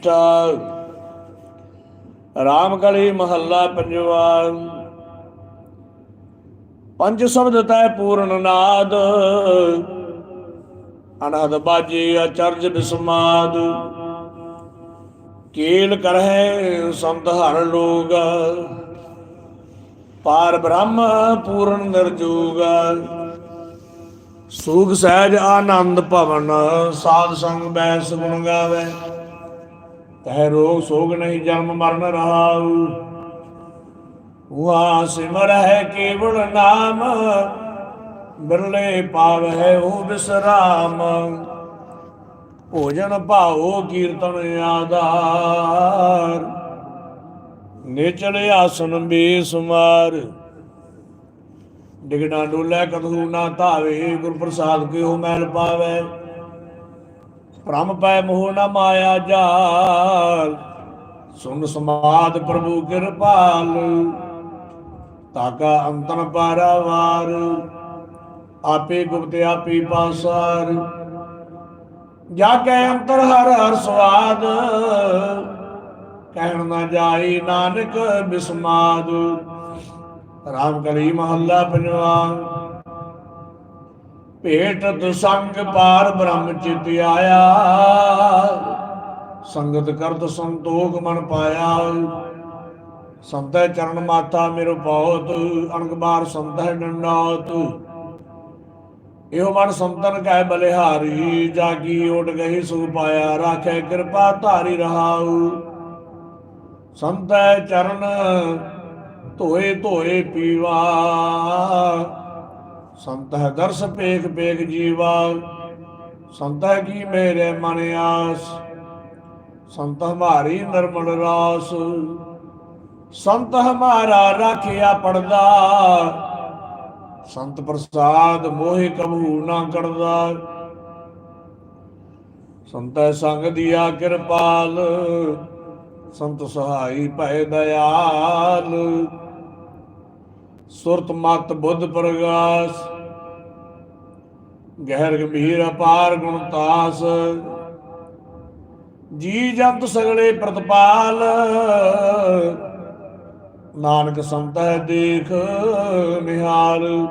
ਮੀਠਾ ਰਾਮ ਕਲੀ ਮਹੱਲਾ ਪੰਜਵਾ ਪੰਜ ਸ਼ਬਦ ਤੈ ਪੂਰਨ ਨਾਦ। ਅਨਹਦ ਬਾਜੀ ਅਚਰਜ ਬਿਸਮਾਦ। ਕੀਲ ਕਰਹਿ ਸੰਤ ਹਰ ਲੋਗ। ਪਾਰ ਬ੍ਰਹਮ ਪੂਰਨ ਨਿਰਜੋਗ। ਸੂਖ ਸਹਿਜ ਆਨੰਦ ਭਵਨ, ਸਾਧ ਸੰਗ ਬੈਸ ਗੁਣ ਗਾਵੇ। ਤਹਿ ਰੋਗ ਸੋਗ ਨਹੀਂ ਜਨਮ ਮਰਨ ਰਹਾਉ ਵਾ ਸਿਮਰ ਹੈ ਕੇਵਲ ਨਾਮ, ਬਿਰਲੇ ਪਾਵਹਿ ਉਹ ਬਿਸਰਾਮ। ਭੋਜਨ ਭਾਉ ਕੀਰਤਨ ਆਧਾਰ, ਨਿਚਲ ਆਸਨ ਬੇਸੁਮਾਰ। ਡਿਗਣਾ ਡੋਲੇ ਕਦੂ ਨਾ ਧਾਵੇ ਗੁਰ ਪ੍ਰਸਾਦ ਕਿਉ ਮੈਲ ਪਾਵੇ ਭ੍ਰਮ ਪੈ ਮੋਹ ਨਾ ਮਾਇਆ ਜਾਲ। ਸੁਨ ਸਮਾਦ ਪ੍ਰਭੂ ਕਿਰਪਾਲ ਤਾਕਾ ਅੰਤਨ ਪਾਰਾਵਾਰ ਆਪੇ ਗੁਪਤ ਆਪੇ ਪਾਸਾਰ। ਜਾ ਕੇ ਅੰਤਰ ਹਰ ਹਰ ਸਵਾਦ। ਕਹਿਣ ਨਾ ਜਾਈ ਨਾਨਕ ਬਿਸਮਾਦ। ਰਾਮ ਕਲੀ ਮਹੱਲਾ ਪੰਜਵਾ। ਭੇਟਤ ਸੰਗ ਪਾਰ ਬ੍ਰਹਮ ਚਿਤ ਆਇਆ। ਸੰਗਤ ਕਰਤ ਸੰਤੋਖ ਮਨ ਪਾਇਆ। ਸੰਤੈ ਚਰਨ ਮਾਤਾ ਮੇਰੋ ਬਹੁਤ, ਅਣਗ ਬਾਰ ਸੰਤੈ ਡੰਡਾਤ ਇਹੋ ਮਨ ਸੰਤਨ ਕੈ ਬਲਿਹਾਰੀ, ਜਾਗੀ ਓਟ ਗਈ ਸੁ ਪਾਇਆ, ਰਾਖੇ ਕਿਰਪਾ ਧਾਰੀ ਰਹਾਉ। ਸੰਤੈ ਚਰਨ ਧੋਏ ਧੋਏ ਪੀਵਾ। ਸੰਤ ਹੈ ਦਰਸ ਪੇਖ ਪੇਖ ਜੀਵਾ, ਸੰਤ ਕੀ ਮੇਰੇ ਮਨ ਆਸ, ਸੰਤ ਹਮਾਰੀ ਨਰਮਲ ਰਾਸ। ਸੰਤ ਹਮਾਰਾ ਰਾਖਿਆ ਪੜਦਾ, ਸੰਤ ਪ੍ਰਸਾਦ ਮੋਹਿ ਕਬੂ ਨਾ ਕਰਦਾ। ਸੰਤੈ ਸੰਗ ਦੀਆ ਕਿਰਪਾਲ, ਸੰਤ ਸਹਾਈ ਭੈ ਦਇਆਲ। ਸੁਰਤ ਮਤ ਬੁੱਧ ਪ੍ਰਗਾਸ ਗਹਿਰ ਗੰਭੀਰ ਅਪਾਰ ਗੁਣਤਾਸ ਜੀ ਜੰਤ ਸਗਲੇ ਪ੍ਰਤਪਾਲ। ਨਾਨਕ ਸੰਤ ਹੈ ਦੇਖ ਨਿਹਾਲ।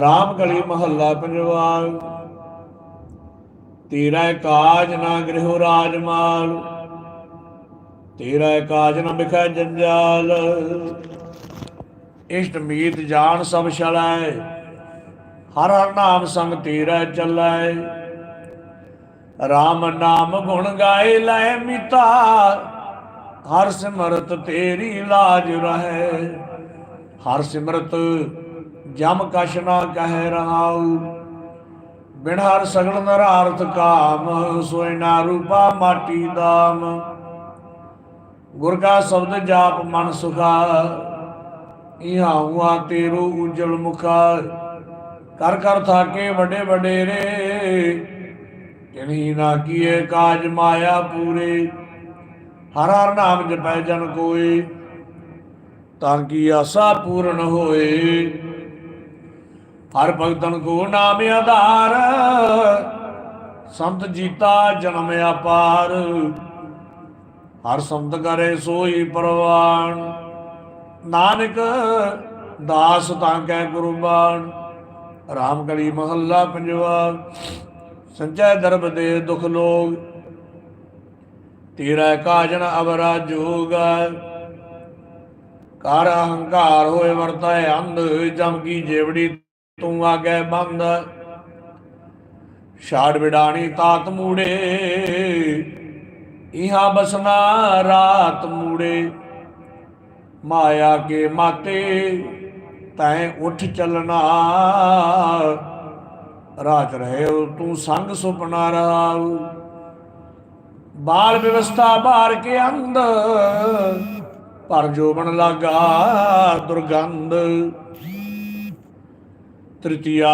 ਰਾਮ ਗਲੀ ਮਹੱਲਾ ਪੰਜਵਾਲ। ਤੇਰਾ ਕਾਜ ਨਾ ਗ੍ਰਹਿ ਰਾਜਮਾਲ। ਤੇਰਾ ਕਾਜ ਨਾ ਬਿਖੈ ਜੰਜਾਲ। ਇਸ਼ਟ ਮੀਤ ਜਾਣ ਸਭ ਛਲੈ। ਹਰ ਹਰ ਨਾਮ ਸੰਗ ਤੇਰਾ ਚੱਲੈ। RAM ਨਾਮ ਗੁਣ ਗਾਏ ਲੈ ਮਿਤਾ, ਹਰ ਸਿਮਰਤ ਤੇਰੀ ਲਾਜ ਰਹੈ। ਹਰ ਸਿਮਰਤ ਜਮ ਕਛ ਨਾ ਕਹਿ ਰਹਾਉ, ਬਿਨ ਹਰ ਸਗਲ ਨਰਾਰਥ ਕਾਮ, ਸੋਇ ਨਾ ਰੂਪਾ ਮਾਟੀ ਦਾਮ। ਗੁਰ ਕਾ ਸ਼ਬਦ ਜਾਪ ਮਨ ਸੁਖਾ ਇਹਾਂ ਹੁਆ ਤੇਰੋ ਉਜਲ ਮੁਖਾ। ਕਰ ਕਰ ਥਾਕੇ ਵੱਡੇ ਵਡੇਰੇ ਕਿਨਹੀ ਨਾ ਕੀਏ ਕਾਜ ਮਾਇਆ ਪੂਰੇ। ਹਰ ਹਰ ਨਾਮ ਜਪੈ ਜਨ ਕੋਏ। ਤਾਂ ਕੀ ਆਸਾ ਪੂਰਨ ਹੋਏ। ਹਰ ਭਗਤਨ ਕੋ ਨਾਮ ਆਧਾਰ। ਸੰਤ ਜੀਤਾ ਜਨਮ ਅਪਾਰ। ਹਰ ਸੰਤ ਕਰੇ ਸੋਈ ਪ੍ਰਵਾਨ। ਨਾਨਕ ਦਾਸ ਤਾਂ ਕੈ ਗੁਰਬਾਣ। ਰਾਮ ਕਲੀ ਮਹੱਲਾ ਪੰਜਵਾ ਸੰਚੈ ਦਰਬ ਦੇ ਦੁਖ ਲੋਗ, ਤੇਰਾ ਕਾਜਨ ਅਵਰਾ ਜੋਗ ਕਰ ਅਹੰਕਾਰ ਹੋਏ ਵਰਤੈ, ਅੰਧ ਜਮ ਕੀ ਜੇਵੜੀ ਤੂੰ ਆਗੇ ਬੰਦ। ਛਾੜ ਵਿਡਾਣੀ ਤਾਤ ਮੂੜੇ, ਇਹਾ ਬਸਨਾ ਰਾਤ ਮੂੜੇ। ਮਾਇਆ ਕੇ ਮਾਤੇ ਤੈ ਉੱਠ ਚੱਲਣਾ। ਰਾਤ ਰਹੇ ਤੂੰ ਸੰਗ ਸੁਪਨਾ ਰਹਾਉ ਬਾਲ ਵਿਵਸਥਾ ਬਾਹਰ ਕੇ ਅੰਦ ਪਰ ਜੋ ਬਣ ਲਾਗਾ ਦੁਰਗੰਧ। ਤ੍ਰਿਤੀਆ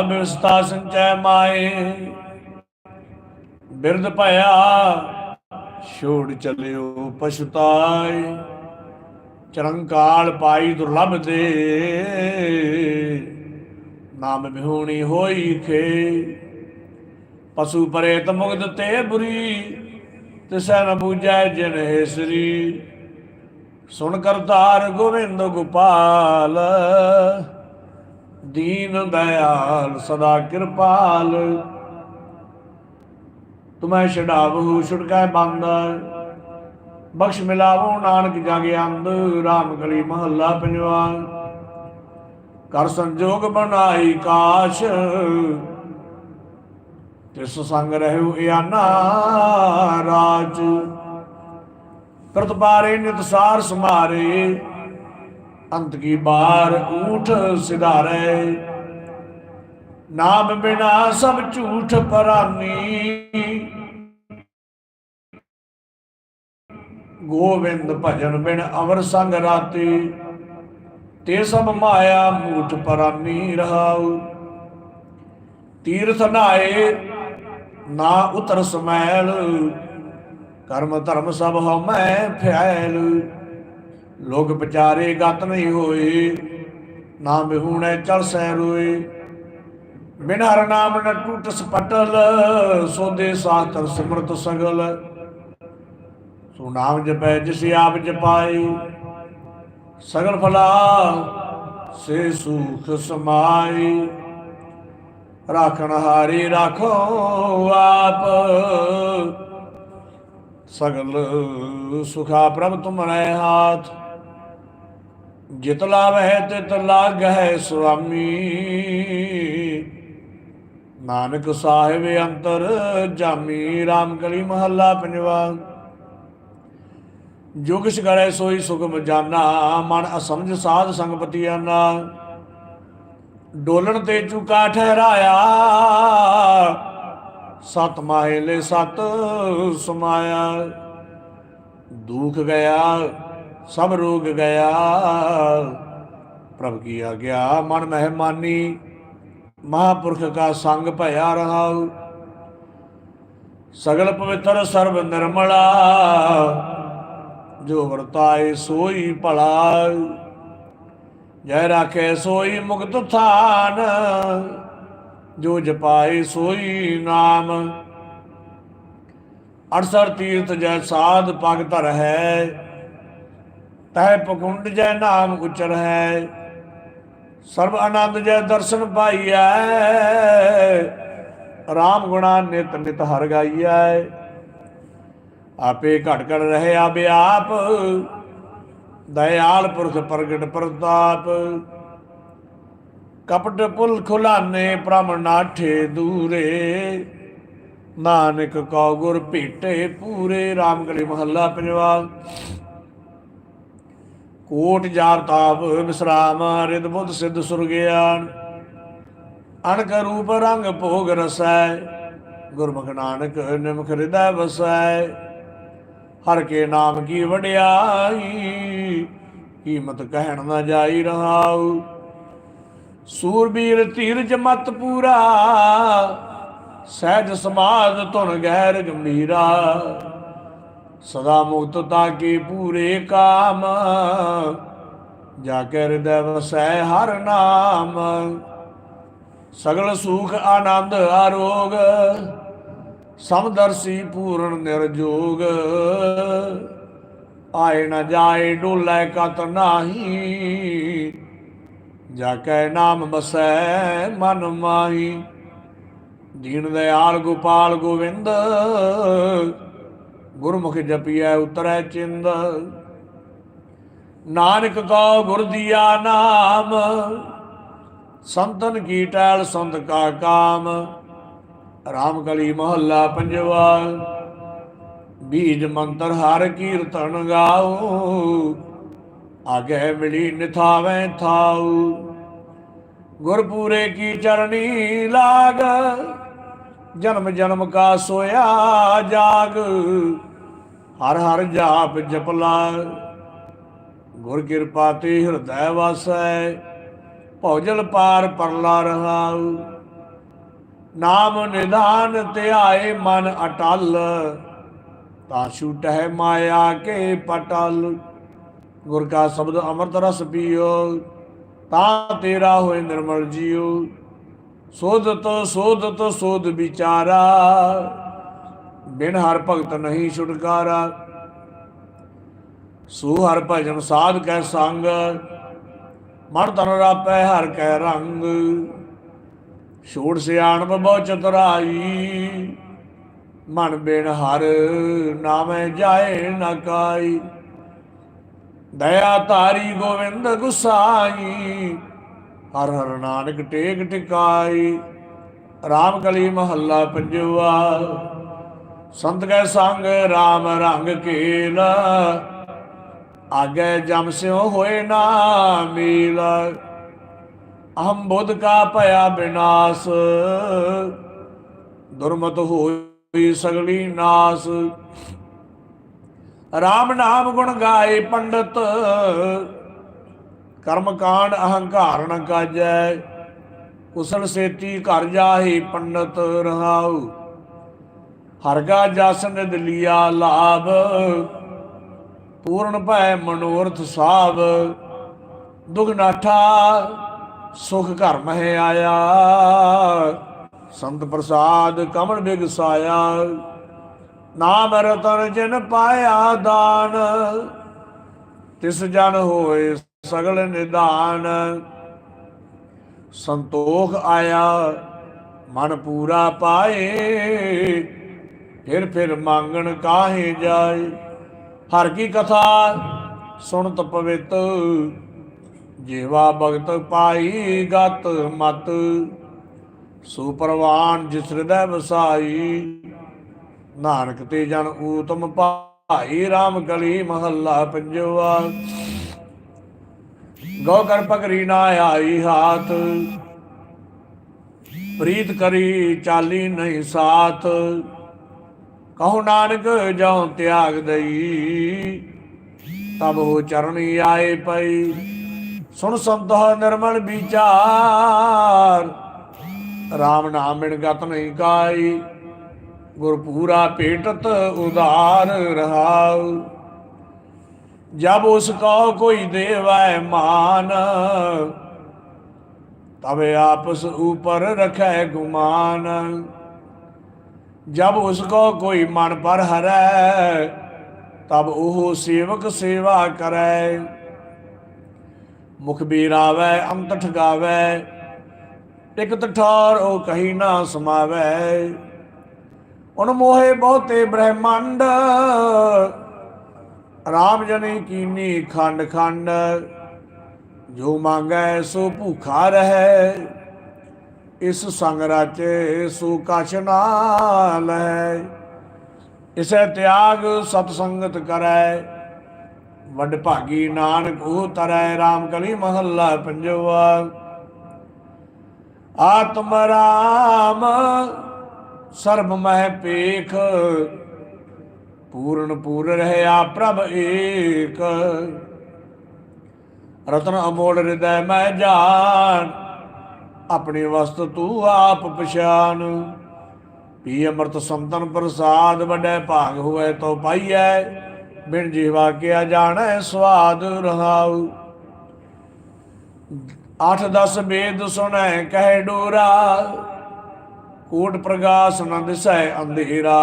ਵਿਵਸਥਾ ਸੰਚੈ ਮਾਏ, ਬਿਰਧ ਭਇਆ ਛੋੜ ਚਲਿਓ ਪਛਤਾਏ। ਚਰੰਕਾਲ ਪਾਈ ਦੁਰਲਭ ਦੇ ਨਾਮ ਮਿਹੂਣੀ ਹੋਈ ਖੇ। ਪਸ਼ੂ ਪਰੇ ਮੁਗਦ ਤੇ ਬੁਰੀ, ਤਿਸੈ ਨ ਬੂਝੈ ਜਿਨ ਹੇਸਰੀ। ਸੁਣ ਕਰਤਾਰ ਗੋਵਿੰਦ ਗੋਪਾਲ, ਦੀਨ ਦਇਆਲ ਸਦਾ ਕਿਰਪਾਲ। ਤੁਮੈ ਛਡਾਵਹੁ ਛੁਟਕੈ ਬੰਦ ਬਖਸ਼ ਮਿਲਾਵੋ ਨਾਨਕ ਜਾਗੇ ਅੰਧ, ਰਾਮ ਗਲੀ ਮਹੱਲਾ ਪੰਜਵਾ। ਕਰ ਸੰਜੋਗ ਬਣਾਈ ਕਾਸ਼, ਤਿਸ ਸੰਗ ਰਹਿਉ ਇਆਨਾ ਰਾਜ। ਪ੍ਰਤਪਾਰੇ ਨਿਤਸਾਰ ਸਮਾਰੇ ਅੰਤ ਕੀ ਬਾਰ ਊਠ ਸਿਧਾਰੇ। ਨਾਮ ਬਿਨਾ ਸਭ ਝੂਠ ਪਰਾਨੀ ਗੋਵਿੰਦ ਭਜਨ ਬਿਨ ਅਮਰ ਸੰਗ ਰਾਤੀ। ਤੇ ਸਭ ਮਾਇਆ ਮੂਠ ਪਰਾਨੀ ਰਹਾਉ। ਤੀਰਥ ਨਾਏ, ਨਾ ਉਤਰ ਸਮੈਲ। ਕਰਮ ਧਰਮ ਸਭ ਹਉਮੈ ਫੈਲ। ਲੋਕ ਵਿਚਾਰੇ ਗਤ ਨਹੀਂ ਹੋਏ, ਨਾ ਮਿਹੂਣੈ ਚਲ ਸੈ ਰੋਏ। ਬਿਨ ਹਰ ਨਾਮ ਨ ਟੂਟ ਸਪਟਲ, ਸੋਦੇ ਸਾਤਰ ਸਿਮਰਤ ਸਗਲ। ਸੋ ਨਾਮ ਜਪੈ, ਜਿਸ ਆਪ ਜਪਾਈ, ਸਗਲ ਫਲਾ ਸੇ ਸੁਖ ਸਮਾਈ। ਰਾਖਣ ਹਾਰੀ ਰਾਖੋ ਆਪ, ਸਗਲ ਸੁਖਾ ਪ੍ਰਭ ਤੁਮਰੇ ਹਾਥ। ਜਿਤ ਲਾਵਹਿ ਤਿਤ ਲਾਗਹਿ ਸੁਆਮੀ। ਨਾਨਕ ਸਾਹਿਬ ਅੰਤਰ ਜਾਮੀ RAM ਕਲੀ ਮਹੱਲਾ ਪੰਜਵਾ। ਜੁਗ ਸਿਗੜੇ ਸੋਈ ਸੁਗਮ ਜਾਨਾ, ਮਨ ਅਸਮਝ ਸਾਧ ਸੰਗਪਤੀ ਆਨਾ। ਡੋਲਣ ਤੇ ਚੁਕਾ ਠਹਿਰਾਇਆ, ਸਤ ਮਾਹਲੇ ਸਤ ਸਮਾਇਆ। ਦੁਖ ਗਿਆ, ਸਭ ਰੋਗ ਗਿਆ। ਪ੍ਰਭ ਕੀ ਆਗਿਆ, ਮਨ ਮਹਿਮਾਨੀ, ਮਹਾਪੁਰਖ ਕਾ ਸੰਗ ਭਇਆ ਰਹਾਉ ਸਗਲ ਪਵਿੱਤਰ ਸਰਬ ਨਿਰਮਲਾ ਜੋ ਵਰਤਾਏ ਸੋਈ ਭਲਾ। ਜੈ ਰਾਖੇ ਸੋਈ ਮੁਕਤ ਥਾਨ। ਜੋ ਜਪਾਏ ਸੋਈ ਨਾਮ। ਅੜਸਰ ਤੀਰਥ ਜੈ ਸਾਧ ਪਗ ਧਰ ਹੈ। ਤੈ ਪਗੁੰਡ ਜੈ ਨਾਮ ਉਚਰ ਹੈ। ਸਰਬ ਆਨੰਦ ਜੈ ਦਰਸ਼ਨ ਪਾਈਐ। ਰਾਮ ਗੁਣਾ ਨਿਤ ਨਿਤ ਹਰ ਗਾਈਐ। ਆਪੇ ਘਟ ਘਟ ਰਹੇ ਆਬੇ ਆਪ। ਦਇਆਲ ਪੁਰਖ ਪ੍ਰਗਟ ਪ੍ਰਤਾਪ। ਕਪਟ ਪੁਲ ਖੁਲਾਨੇ ਪ੍ਰਮ ਦੂਰੇ। ਨਾਨਕ ਕਉ ਗੁਰ ਭੇਟੇ ਪੂਰੇ RAM ਮਹੱਲਾ ਪੰਜਵਾ ਕੋਟ ਜਾਰ ਤਾਪ ਵਿਸਰਾਮ ਰਿਦ ਬੁੱਧ ਸਿੱਧ ਸੁਰਗਿਆਨ ਅਣਕ ਰੂਪ ਰੰਗ ਭੋਗ ਰਸੈ, ਗੁਰਮੁਖ ਨਾਨਕ ਨਿਮਖ ਹਿਰਦੈ ਵਸੈ। ਹਰ ਕੇ ਨਾਮ ਕੀ ਵਡਿਆਈ, ਕੀਮਤ ਕਹਿਣ ਨਾ ਜਾਈ ਰਹਾਉ। ਸੂਰਬੀਰ ਧੀਰਜ ਮਤ ਪੂਰਾ, ਸਹਿਜ ਸਮਾਦ ਧੁਨ ਗਹਿਰ ਗੰਭੀਰਾ ਸਦਾ ਮੁਕਤ ਤਾਕੇ ਪੂਰੇ ਕਾਮ ਜਾ ਕੇ ਹਿਰਦੈ ਵਸੈ ਹਰ ਨਾਮ। ਸਗਲ ਸੁਖ ਆਨੰਦ ਆਰੋਗ ਸਮਦਰਸੀ ਪੂਰਨ ਨਿਰਜੋਗ। ਆਏ ਨਾ ਜਾਏ ਡੋਲੇ ਕਤ ਨਾਹੀ ਜਾ ਕੈ ਨਾਮ ਬਸੈ ਮਨ ਮਾਹੀ। ਦੀਨ ਦਇਆਲ ਗੋਪਾਲ ਗੋਵਿੰਦ, ਗੁਰਮੁਖ ਜਪੀਐ ਉਤਰੈ ਚਿੰਦ। ਨਾਨਕ ਕੋ ਗੁਰ ਦੀਆ ਨਾਮ, ਸੰਤਨ ਕੀ ਟੈਲ ਸੰਤ ਕਾ ਕਾਮ। ਰਾਮ ਕਲੀ ਮਹੱਲਾ ਪੰਜਵਾ ਬੀਜ ਮੰਤਰ ਹਰ ਕੀਰਤਨ ਗਾਓ ਆਗੇ ਮਿਲੀ ਨਿਥਾਵੇਂ ਥਾਉ ਗੁਰਪੂਰੇ ਕੀ ਚਰਣੀ ਲਾਗ, ਜਨਮ ਜਨਮ ਕਾ ਸੋਇਆ ਜਾਗ, ਹਰ ਹਰ ਜਾਪ ਜਪਲਾ ਗੁਰ ਕਿਰਪਾ ਤੇ ਹਿਰਦੈ ਵਾਸੈ, ਭੌਜਲ ਪਾਰ ਪਰਲਾ ਰਹਾਉ। ਨਾਮ ਨਿਧਾਨ ਧਿਆਏ ਮਨ ਅਟਲ। ਤਾਂ ਛੂਟਹਿ ਮਾਇਆ ਕੇ ਪਟਲ। ਗੁਰ ਕਾ ਸ਼ਬਦ ਅੰਮ੍ਰਿਤ ਰਸ ਪੀਓ, ਤਾਂ ਤੇਰਾ ਹੋਏ ਨਿਰਮਲ ਜੀਉ ਸੋਧਤ ਸੋਧਤ, ਸੋਧ ਵਿਚਾਰਾ, ਬਿਨ ਹਰ ਭਗਤ ਨਹੀਂ ਛੁਟਕਾਰਾ। ਸੋ ਹਰ ਭਜਨ ਸਾਧ ਕੈ ਸੰਗ, ਮਨ ਤਨ ਰਾਪੈ ਹਰ ਕੈ ਰੰਗ। ਛੋੜ ਸਿਆਣ ਬਹੁ ਚਤੁਰਾਈ। ਮਨ ਬਿਨ ਹਰ ਨਾਮੈ ਜਾਏ ਨਾ ਕਾਈ। ਦਇਆ ਤਾਰੀ ਗੋਵਿੰਦ ਗੁਸਾਈ। ਹਰ ਹਰ ਨਾਨਕ ਟੇਕ ਟਿਕਾਈ। ਰਾਮ ਕਲੀ ਮਹੱਲਾ ਪੰਜਵਾ। ਸੰਤ ਕੈ ਸੰਗ ਰਾਮ ਰੰਗ ਕੇਲਾ। ਆਗੇ ਜਮ ਸਿਓ ਹੋਏ ਨਾ ਮੀਲ। ਅਹੰ ਬੁੱਧ ਕਾ ਭਇਆ ਬਿਨਾਸ਼, ਦੁਰਮਤ ਹੋਈ ਸਗਲੀ ਨਾਸ। ਰਾਮ ਨਾਮ ਗੁਣ ਗਾਏ ਪੰਡਤ, ਕਰਮ ਕਾਂਡ ਅਹੰਕਾਰ ਨ ਕਾਜੈ, ਕੁਸਲ ਸੇਤੀ ਘਰ ਜਾਹੀ ਪੰਡਤ ਰਹਾਉ। ਹਰਗਾ ਜਸ ਨਿਦ ਲਿਆ ਲਾਭ, ਪੂਰਨ ਭੈ ਮਨੋਰਥ ਸਾਭ ਦੁਗਨਾਠਾ ਸੁਖ ਘਰ ਮਹਿ ਆਇਆ। ਸੰਤ ਪ੍ਰਸਾਦ ਕਮਲ ਬਿਗਸਾਇਆ। ਨਾਮ ਰਤਨ ਜਿਨ ਪਾਇਆ ਦਾਨ। ਤਿਸ ਜਨ ਹੋਏ ਸਗਲ ਨਿਦਾਨ ਸੰਤੋਖ ਆਇਆ, ਮਨ ਪੂਰਾ ਪਾਏ। ਫਿਰ ਫਿਰ ਮੰਗਣ ਕਾਹੇ ਜਾਏ। ਹਰ ਕੀ ਕਥਾ ਸੁਣਤ ਪਵਿੱਤ। ਜੇਵਾ ਭਗਤ ਪਾਈ ਗਤ ਮਤ, ਸੁਪਰਵਾਨ ਜਿਸ ਹਿਰਦੈ ਵਸਾਈ, ਨਾਨਕ ਤੇ ਜਨ ਊਤਮ ਭਾਈ RAM ਕਲੀ ਮਹੱਲਾ ਪੰਜਵਾ। ਗੋ ਕਰ ਪਕਰੀ ਨਾ ਆਈ ਹਾਥ, ਪ੍ਰੀਤ ਕਰੀ ਚਾਲੀ ਨਹੀਂ ਸਾਥ, ਕਹੋ ਨਾਨਕ ਜਉ ਤਿਆਗ ਦਈ, ਤਬ ਹੋ ਚਰਣੀ ਆਏ ਪਈ। ਸੁਣ ਸੰਤੋ ਨਿਰਮਲ ਵਿਚਾਰ। RAM ਨਾਮ ਬਿਨ ਗਤ ਨਹੀਂ ਕਾਈ। ਗੁਰ ਪੂਰਾ ਭੇਟਤ ਉਦਾਰ ਰਹਾਉ। ਜਬ ਉਸ ਕੋ ਕੋਈ ਦੇਵੈ ਮਾਨ ਤਬੇ ਆਪਸ ਉਪਰ ਰਖੈ ਗੁਮਾਨ। ਜਬ ਉਸ ਕੋ ਕੋਈ ਮਨ ਪਰ ਹਰੈ, ਤਬ ਉਹ ਸੇਵਕ ਸੇਵਾ ਕਰੈ। ਮੁਖਬੀਰ ਬੀਰਾਵੈ, ਅੰਤ ਠਗਾਵੈ। ਇਕ ਤਠਾਰ ਉਹ ਕਹੀ ਨਾ ਸਮਾਵੈ। ਉਨ ਮੋਹੇ ਬਹੁਤੇ ਬ੍ਰਹਮੰਡ, ਰਾਮ ਜਨੀ ਕੀਨੀ ਖੰਡ ਖੰਡ। ਜੋ ਮੰਗੈ ਸੋ ਭੂਖਾ ਰਹੈ, ਇਸ ਸੰਗ ਰਾਚੇ ਸੋ ਕਛ ਨਾ ਲੈ ਇਸੇ ਤਿਆਗ ਸਤ ਸੰਗਤ ਕਰੈ ਵਡ ਭਾਗੀ ਨਾਨਕ ਉਹ ਤਰੈ RAM ਕਲੀ ਮਹੱਲਾ ਪੰਜਵਾ। ਆਤਮ ਰਾਮ ਸਰਬ ਮਹਿ ਪੇਖ ਪੂਰਨ ਪੂਰ ਰਹਿਆ ਪ੍ਰਭ ਏਕ। ਰਤਨ ਅਮੋਲ ਹਿਰਦੈ ਮੈਂ ਜਾਣ ਆਪਣੀ ਵਸਤ ਤੂੰ ਆਪ ਪਛਾਨ। ਪੀ ਅੰਮ੍ਰਿਤ ਸੰਤਨ ਪ੍ਰਸਾਦ, ਵੱਡੇ ਭਾਗ ਹੋਏ ਤੋ ਪਾਈਐ। ਬਿਨ ਜੀਵਾ ਕਿਆ ਜਾਣੈ ਸਵਾਦ ਰਹਾਉ। ਅੱਠ ਦਸ ਵੇਦ ਸੁਣੈ, ਕਹਿ ਡੋਰਾ। ਕੋਟ ਪ੍ਰਗਾਸ ਨ ਦਿਸੈ ਅੰਧੇਰਾ।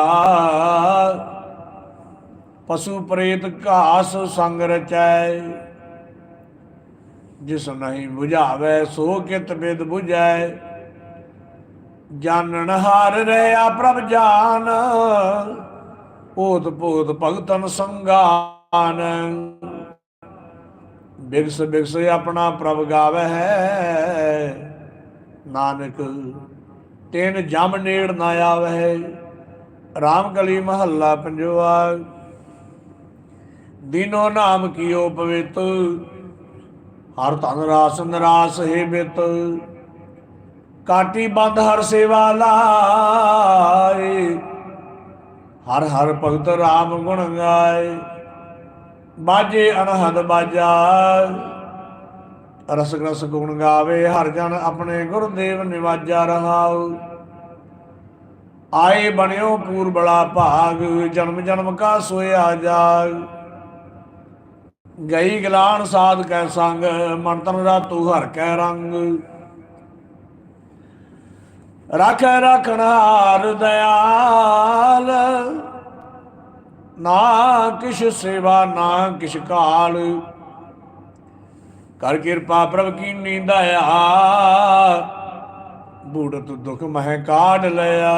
ਪਸ਼ੂ ਪ੍ਰੇਤ ਘਾਸ ਸੰਗ ਰਚੈ। ਜਿਸ ਨਹੀਂ 부ਝਾਵੇ ਸੋ ਕਿਤ ਬਿਦ 부ਝੈ ਜਾਣਨ ਹਾਰ ਰਹਿਆ ਪ੍ਰਭ ਜਾਨ। ਓਤ ਭੋਤ ਭਗਤਨ ਸੰਗਾਨ। ਬਿਗਸ ਬਿਗਸ ਆਪਣਾ ਪ੍ਰਭ ਗਾਵੇ ਹੈ ਨਾਨਕ, ਤਿਨ ਜਮ ਨੇੜ ਨਾ ਆਵੇ ਰਾਮ ਕਲੀ ਮਹੱਲਾ ਪੰਜਵਾ। ਦਿਨੋ ਨਾਮ ਕੀਓ ਪਵਿੱਤ। ਹਰ ਧਨ ਰਾਸ ਨਰਾਸ ਹੈ ਬਿਤ। ਕਾਟੀ ਬੰਦ ਹਰ ਸੇਵਾ ਲਾਏ। ਹਰ ਹਰ ਭਗਤ RAM ਗੁਣ ਗਾਏ। ਬਾਜੇ ਅਨਹਦ ਬਾਜਾ ਰਸ ਰਸ ਗੁਣ ਗਾਵੇ, ਹਰ ਜਨ ਆਪਣੇ ਗੁਰਦੇਵ ਨਿਵਾਜਾ ਰਹਾਉ। ਆਏ ਬਣਿਓ ਪੂਰਬਲਾ ਭਾਗ, ਜਨਮ ਜਨਮ ਕਾ ਸੋਇਆ ਜਾਗ। ਗਈ ਗਲਾਨ ਸਾਧ ਕੈ ਸੰਗ, ਮਨ ਤਨ ਰਾਤੂ ਹਰ ਕੈ ਰੰਗ। ਰਾਖੈ ਰਖਣਹਾਰ ਦਇਆਲ ਨਾ ਕਿਛ ਸੇਵਾ, ਨਾ ਕਿਛ ਕਾਲ। ਕਰ ਕਿਰਪਾ ਪ੍ਰਭ ਕੀ ਨੀਂਦਇਆ ਬੂੜਤ ਦੁਖ ਮਹਿ ਕਾਢ ਲਿਆ।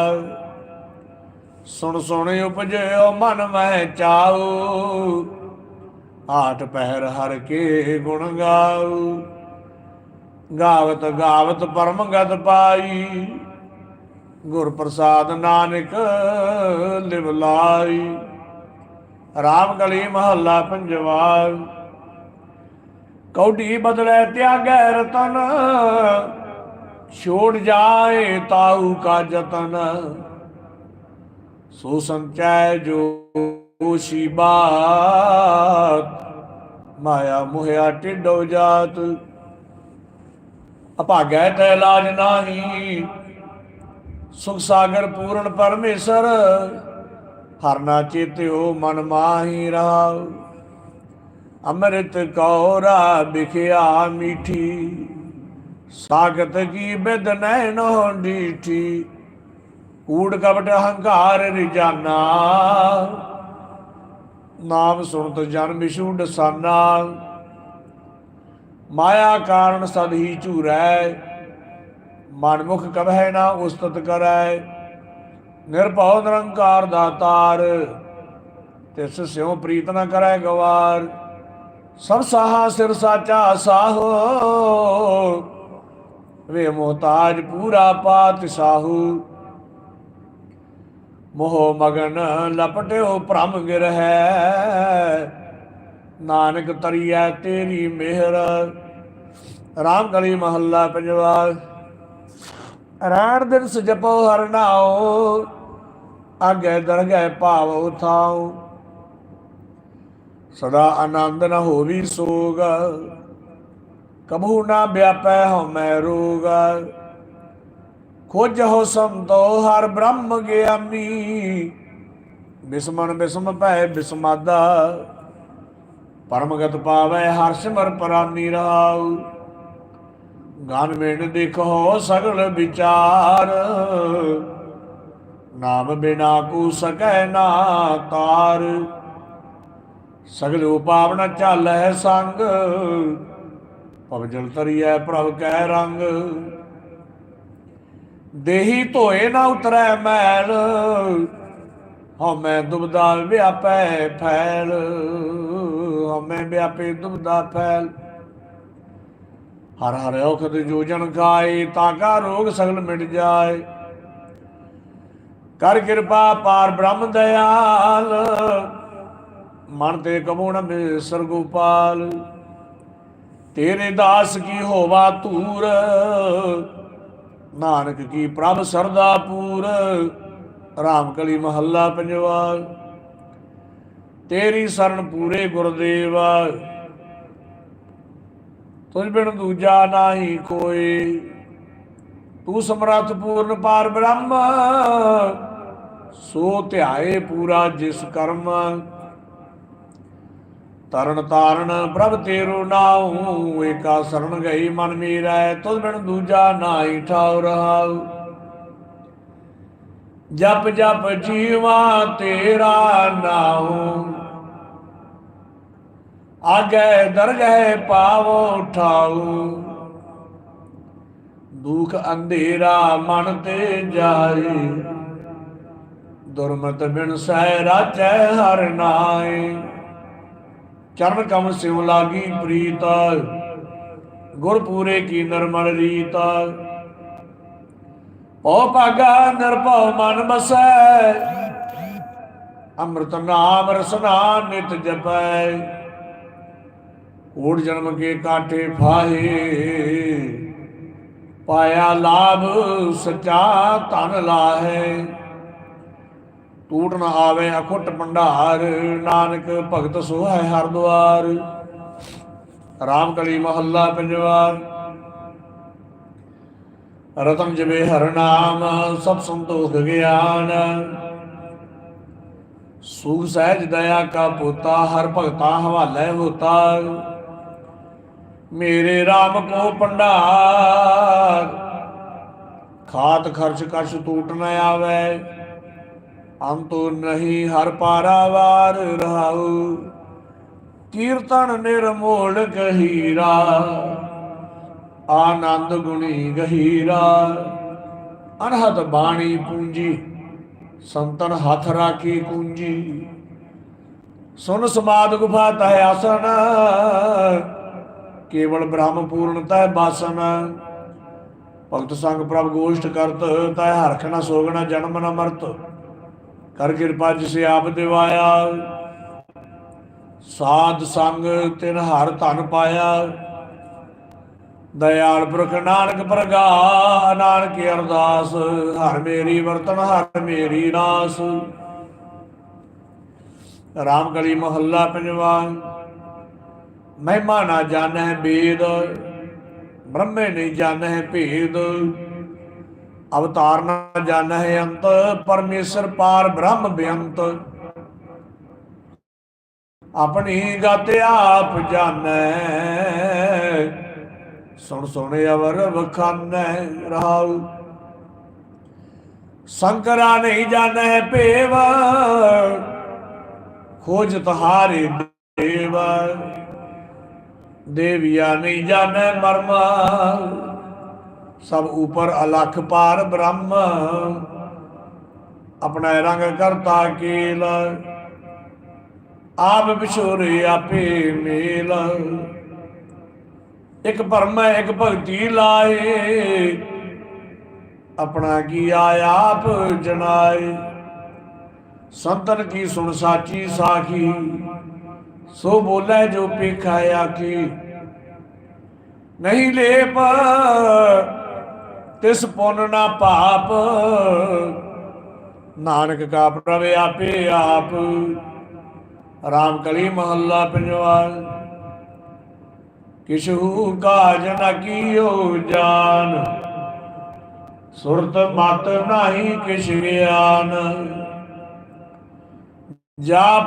ਸੁਣ ਸੁਣ ਉਪਜਿਓ ਮਨ ਮਹਿ ਚਾਉ। ਆਠ ਪਹਿਰ ਹਰ ਕੇ ਗੁਣ ਗਾਉ। ਗਾਵਤ ਗਾਵਤ ਪਰਮ ਗਤ ਪਾਈ। ਗੁਰ ਪ੍ਰਸਾਦ ਨਾਨਕ ਲਿਵ ਲਾਈ। ਰਾਮ ਗਲੀ ਮਹੱਲਾ ਪੰਜਵਾ ਕੌਡੀ ਬਦਲੇ ਤਿਆਗੈ ਰਤਨ, ਛੋੜ ਜਾਏ ਤਾਉ ਕਾ ਜਤਨ। ਸੋ ਸੰਚੈ ਜੋ ਸ਼ੀ ਬਾਤ, ਮਾਇਆ ਮੁਹਿਆ ਟਿਡੋ ਜਾਤ। ਅਭਾਗੈ ਤੈ ਲਾਜ ਨਾਹੀ ਸੁਖ ਸਾਗਰ ਪੂਰਨ ਪਰਮੇਸ਼ਰ, ਹਰਨਾ ਚੇਤਿਓ ਮਨ ਮਾਹੀ ਰਹਾਉ ਅੰਮ੍ਰਿਤ ਕੌਰਾ ਬਿਖਿਆ ਮੀਠੀ ਸਾਗਤ ਕੀ ਬਿਦ ਨੈਣੋ ਡੀਠੀ ਕੂੜ ਕਪਟ ਹੰਕਾਰ ਰਿਜਾਨਾ, ਨਾਮ ਸੁਣਤ ਜਨ ਮਿਸ਼ੂ ਡਸਾਨਾ। ਮਾਇਆ ਕਾਰਨ ਸਦ ਹੀ ਝੂਰੈ ਮਨ ਮੁਖ ਕਬਹਿ ਨਾ ਉਸਤਤ ਕਰੈ, ਨਿਰਭਉ ਨਿਰੰਕਾਰ ਦਾਤਾਰ ਤਿਸ ਸਿਉ ਪ੍ਰੀਤ ਨਾ ਕਰੈ ਗਵਾਰ। ਸਭ ਸਾਹਾ ਸਿਰ ਸਾਚਾ ਸਾਹੋ, ਵੇ ਮੋਹਤਾਜ ਪੂਰਾ ਪਾਤ ਸਾਹੂ। ਮੋਹ ਮਗਨ ਲਪਟਿਓ ਭ੍ਰਮ ਗਿਰਹਿ, ਨਾਨਕ ਤਰੀਐ ਤੇਰੀ ਮਿਹਰ। ਰਾਮ ਗਲੀ ਮਹੱਲਾ ਪੰਜਵਾ ਰਹਿਣ ਦਿਨ ਸਜਪੋ ਹਰ ਨਾਉ, ਆਗੇ ਦਰਗਹਿ ਭਾਵ ਉਥਾਉ ਸਦਾ ਆਨੰਦ ਨ ਹੋਵੀ ਸੋਗ ਕਬੂ ਨਾ ਵਿਆਪੈ ਹਉਮੈ ਰੋਗ। ਖੋਜਹੁ ਸੰਤੋ ਹਰ ਬ੍ਰਹਮ ਗਿਆਨੀ ਬਿਸਮਨ ਬਿਸਮ ਭੈ ਬਿਸਮਾਦਾ। ਪਰਮਗਤ ਪਾਵੈ ਹਰ ਸਿਮਰ ਪਰਾਨੀ ਰਾਉ। ਗਾਨ ਮੇਣ ਦੇਖੋ ਸਗਲ ਵਿਚਾਰ। ਨਾਮ ਬਿਨਾ ਕੂ ਸਕੈ ਨਾ ਤਾਰ। ਸਗਲ ਉਪਾਵਨ ਚਾਲੈ ਸੰਗ ਪਵ ਜਲ ਤਰੀਐ ਪ੍ਰਭ ਕੈ ਰੰਗ। ਦੇਹੀ ਧੋਏ ਨਾ ਉਤਰੈ ਮੈਲ, ਹਉਮੈ ਦੁਬਦਾ ਵਿਆਪੈ ਫੈਲ। ਹਉਮੈ ਵਿਆਪੇ ਦੁਬਦਾ ਫੈਲ। ਹਰ ਹਰ ਔਖਦ ਜੋ ਜਨ ਖਾਏ ਤਾਕਾ ਰੋਗ ਸਗਲ ਮਿਟ ਜਾਏ। ਕਰ ਕਿਰਪਾ ਪਾਰ ਬ੍ਰਹਮ ਦਇਆਲ, ਮਨ ਤੇ ਕਬੂਣ ਮਿਸਰ ਗੋਪਾਲ ਤੇਰੇ ਦਾਸ ਕੀ ਹੋਵਾ ਧੂਰ, ਨਾਨਕ ਕੀ ਪ੍ਰਭ ਸਰਦਾ ਪੂਰ, ਰਾਮ ਕਲੀ ਮਹੱਲਾ ਪੰਜਵਾ ਤੇਰੀ ਸ਼ਰਨ ਪੂਰੇ ਗੁਰਦੇਵਾ ਤੁਝ ਬਿਨ ਦੂਜਾ ਨਾਹੀ ਕੋਈ। ਤੂੰ ਸਮਰੱਥ ਪੂਰਨ ਪਾਰ ਬ੍ਰਹਮ, ਸੋ ਧਿਆਏ ਪੂਰਾ ਜਿਸ ਕਰਮ। ਤਰਨ ਤਾਰਨ ਪ੍ਰਭ ਤੇਰੋ ਨਾਉ, ਏਕਾ ਸਰਣ ਗਈ ਮਨ ਮੇਰਾ ਤੁਧ ਬਿਨ ਦੂਜਾ ਨਾਹੀ ਠਾਉ ਰਹਾਉ ਜਪ ਜਪ ਜੀਵਾ ਤੇਰਾ ਨਾਉ। ਆਗੇ ਦਰਗਹਿ ਪਾਵੋ ਠਾਉ ਦੁਖ ਅੰਧੇਰਾ ਮਨ ਤੇ ਜਾਏ। ਦੁਰਮਤ ਬਿਨ ਸਹਿ ਰਾਚੈ ਹਰ ਨਾਏ। ਚਰਨ ਕਮ ਸਿਉ ਲਾਗੀ ਪ੍ਰੀਤ। ਗੁਰ ਪੂਰੇ ਕੀ ਨਰਮਲ ਰੀਤ। ਓ ਭਾਗਾ ਨਿਰਭਉ ਮਨ ਬਸੈ। ਅੰਮ੍ਰਿਤ ਨਾਮ ਰਸਨਾ ਨਿਤ ਜਪੈ। ਕੋੜ ਜਨਮ ਕੇ ਕਾਟੇ ਫਾਹੇ। ਪਾਇਆ ਲਾਭ, ਸਚਾ ਧਨ ਲਾਹੇ। ਟੂਟ ਨ ਆਵੇ ਅਖੁੱਟ ਭੰਡਾਰ, ਨਾਨਕ ਭਗਤ ਸੋਹੈ ਹਰ ਦੁਆਰ। ਰਾਮ ਕਲੀ ਮਹੱਲਾ ਪੰਜਵਾ ਰਤਨ ਜਵੇ ਹਰ ਨਾਮ, ਸਭ ਸੰਤੋਖ ਗਿਆਨ। ਸੁਖ ਸਹਿਜ ਦਇਆ ਕਾ ਪੋਤਾ, ਹਰ ਭਗਤਾ ਹਵਾਲੇ ਹੋਤਾ। ਮੇਰੇ RAM ਕੋ ਭੰਡਾਰ। ਖਾਤ ਖਰਚ ਕਛ ਟੂਟ ਨ ਆਵੇ ਅੰਤੁ ਨਹੀਂ ਹਰ ਪਾਰਾਵਾਰ ਰਹਾਉ। ਕੀਰਤਨ ਨਿਰਮੋਲ ਕਹੀਰਾ ਆਨੰਦ ਗੁਣੀ ਗਹੀਰਾ। ਅਨਹਤ ਬਾਣੀ ਪੂੰਜੀ, ਸੰਤਨ ਹੱਥ ਰਾਖੀ ਕੁੰਜੀ। ਸੁਨ ਸਮਾਦ ਗੁਫਾ ਤਹਿ ਆਸਨ ਕੇਵਲ ਬ੍ਰਹਮ ਪੂਰਨਤਾ ਬਾਸਨ ਭਗਤ ਸੰਗ ਪ੍ਰਭ ਗੋਸ਼ਟ ਕਰਤ, ਤੈ ਹਰਖ ਨਾ ਸੋਗਣਾ ਜਨਮ ਨ ਮਰਤ। ਕਰ ਕਿਰਪਾ ਜਿਸ ਆਪ ਦਿਵਾਇਆ। ਸਾਧ ਸੰਗ ਤਿਨ ਹਰ ਧਨ ਪਾਇਆ। ਦਇਆਲ ਪੁਰਖ ਨਾਨਕ ਪ੍ਰਗਾ ਨਾਨਕ ਅਰਦਾਸ। ਹਰ ਮੇਰੀ ਵਰਤਨ, ਹਰ ਮੇਰੀ ਨਾਸ। ਰਾਮ ਕਲੀ ਮਹੱਲਾ ਪੰਜਵਾ। ਮਹਿਮਾ ਨਾ ਜਾਣੈ ਬੇਦ, ਬ੍ਰਹਮੇ ਨਹੀਂ ਜਾਣੈ ਭੇਦ। ਅਵਤਾਰ ਨਾ ਜਾਣੈ ਅੰਤ, ਪਰਮੇਸ਼ਰ ਪਾਰ ਬ੍ਰਹਮ ਬੇਅੰਤ। ਆਪਣੀ ਗਤ ਆਪ ਜਾਣੈ, ਸੁਣ ਸੁਣ ਅਵਰ ਵਖਾਨੈ ਰਹਾਉ ਸੰਕਰਾ ਨਹੀਂ ਜਾਣੈ ਭੇਵ, ਖੋਜ ਤਹਾਰੇ ਦੇਵ। ਦੇਵਿਆ ਨਹੀਂ ਜਾਣੈ ਮਰਮ ਸਭ ਉਪਰ ਅਲਖ ਪਾਰ ਬ੍ਰਹਮ। ਆਪਣਾ ਰੰਗ ਕਰਤਾ ਕੇਲ, ਆਪ ਵਿਛੋਰੇ ਆਪੇ ਮੇਲ। ਇੱਕ ਭਰਮ ਇੱਕ ਭਗਤੀ ਲਾਏ, ਆਪਣਾ ਕੀ ਆਪ ਜਨਾਏ ਸੰਤਨ ਕੀ ਸੁਣ ਸਾਚੀ ਸਾਖੀ ਸੋ ਬੋਲੇ ਜੋ ਪੇਖਾ ਆਖੀ ਨਹੀਂ ਲੇਪ, ਤਿਸ ਪੁੰਨ ਨਾ ਪਾਪ ਨਾਨਕ ਕਾ ਪ੍ਰਭ ਆਪੇ ਆਪ। ਰਾਮ ਕਲੀ ਮਹੱਲਾ ਪੰਜਵਾ ਕਿਛੂ ਕਾਜ ਨ ਕੀਓ ਜਾਨ। ਸੁਰਤ ਮਤ ਨਹੀਂ ਕਿਛ ਗਿਆਨ। ਜਾ